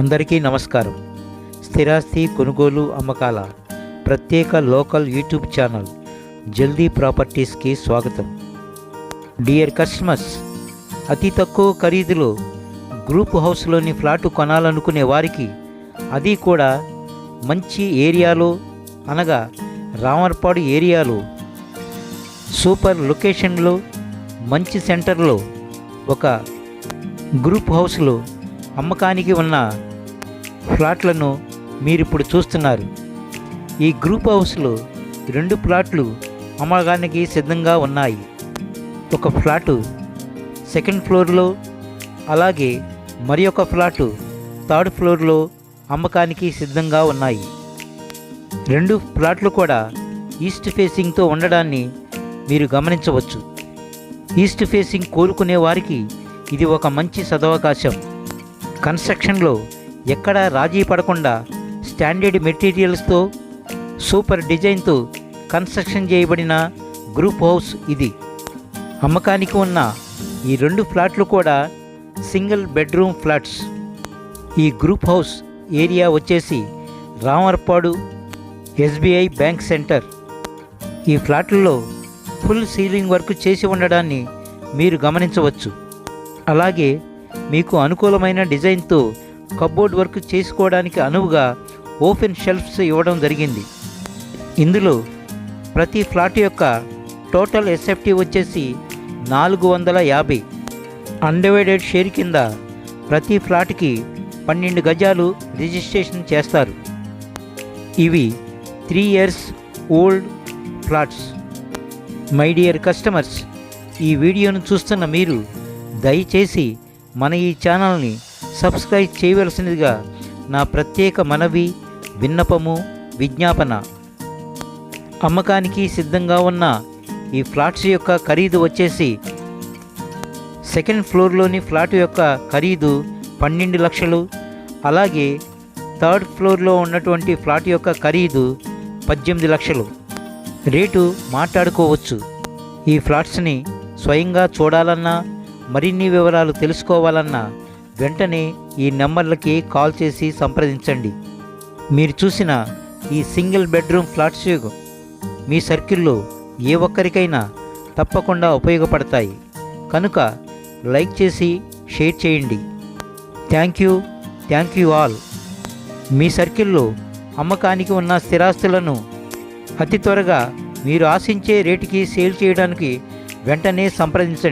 అందరికీ నమస్కారం. స్థిరాస్తి కొనుగోలు అమ్మకాల ప్రత్యేక లోకల్ యూట్యూబ్ ఛానల్ జల్దీ ప్రాపర్టీస్కి స్వాగతం. డియర్ కస్టమర్స్ అతి తక్కువ ఖరీదులో గ్రూప్ హౌస్లోని ఫ్లాటు కొనాలనుకునే వారికి అది కూడా మంచి ఏరియాలో అనగా రామర్పాడు ఏరియాలో సూపర్ లొకేషన్లో మంచి సెంటర్లో ఒక గ్రూప్ హౌస్లో అమ్మకానికి ఉన్న ఫ్లాట్లను మీరు ఇప్పుడు చూస్తున్నారు. ఈ గ్రూప్ హౌస్లో రెండు ప్లాట్లు అమ్మకానికి సిద్ధంగా ఉన్నాయి. ఒక ఫ్లాటు సెకండ్ ఫ్లోర్లో అలాగే మరి ఒక ఫ్లాటు థర్డ్ ఫ్లోర్లో అమ్మకానికి సిద్ధంగా ఉన్నాయి. రెండు ప్లాట్లు కూడా ఈస్ట్ ఫేసింగ్తో ఉండడాన్ని మీరు గమనించవచ్చు. ఈస్ట్ ఫేసింగ్ కోరుకునే వారికి ఇది ఒక మంచి సదవకాశం. కన్స్ట్రక్షన్లో ఎక్కడా రాజీ పడకుండా స్టాండర్డ్ మెటీరియల్స్తో సూపర్ డిజైన్తో కన్స్ట్రక్షన్ చేయబడిన గ్రూప్ హౌస్ ఇది. అమ్మకానికి ఉన్న ఈ రెండు ఫ్లాట్లు కూడా సింగిల్ బెడ్రూమ్ ఫ్లాట్స్. ఈ గ్రూప్ హౌస్ ఏరియా వచ్చేసి రామర్పాడు ఎస్బీఐ బ్యాంక్ సెంటర్. ఈ ఫ్లాట్లలో ఫుల్ సీలింగ్ వర్క్ చేసి ఉండడాన్ని మీరు గమనించవచ్చు. అలాగే మీకు అనుకూలమైన డిజైన్తో కబోర్డ్ వర్క్ చేసుకోవడానికి అనువుగా ఓపెన్ షెల్ఫ్స్ ఇవ్వడం జరిగింది. ఇందులో ప్రతి ఫ్లాట్ యొక్క టోటల్ ఎస్ఎఫ్టీ వచ్చేసి నాలుగు వందల యాభై. అన్డివైడెడ్ షేర్ కింద ప్రతి ఫ్లాట్కి పన్నెండు గజాలు రిజిస్ట్రేషన్ చేస్తారు. ఇవి three years old flats. My dear customers ఈ వీడియోను చూస్తున్న మీరు దయచేసి మన ఈ ఛానల్ని సబ్స్క్రైబ్ చేయవలసినదిగా నా ప్రత్యేక మనవి విన్నపము విజ్ఞాపన. అమ్మకానికి సిద్ధంగా ఉన్న ఈ ఫ్లాట్స్ యొక్క ఖరీదు వచ్చేసి సెకండ్ ఫ్లోర్లోని ఫ్లాట్ యొక్క ఖరీదు పన్నెండు లక్షలు అలాగే థర్డ్ ఫ్లోర్లో ఉన్నటువంటి ఫ్లాట్ యొక్క ఖరీదు పద్దెనిమిది లక్షలు. రేటు మాట్లాడుకోవచ్చు. ఈ ఫ్లాట్స్ని స్వయంగా చూడాలన్నా మరిన్ని వివరాలు తెలుసుకోవాలన్నా వెంటనే ఈ నెంబర్లకి కాల్ చేసి సంప్రదించండి. మీరు చూసిన ఈ సింగిల్ బెడ్రూమ్ ఫ్లాట్స్ మీ సర్కిల్లో ఏ ఒక్కరికైనా తప్పకుండా ఉపయోగపడతాయి. కనుక లైక్ చేసి షేర్ చేయండి. Thank you thank you all. మీ సర్కిల్లో అమ్మకానికి ఉన్న స్థిరాస్తులను అతి త్వరగా మీరు ఆశించే రేటుకి సేల్ చేయడానికి వెంటనే సంప్రదించండి.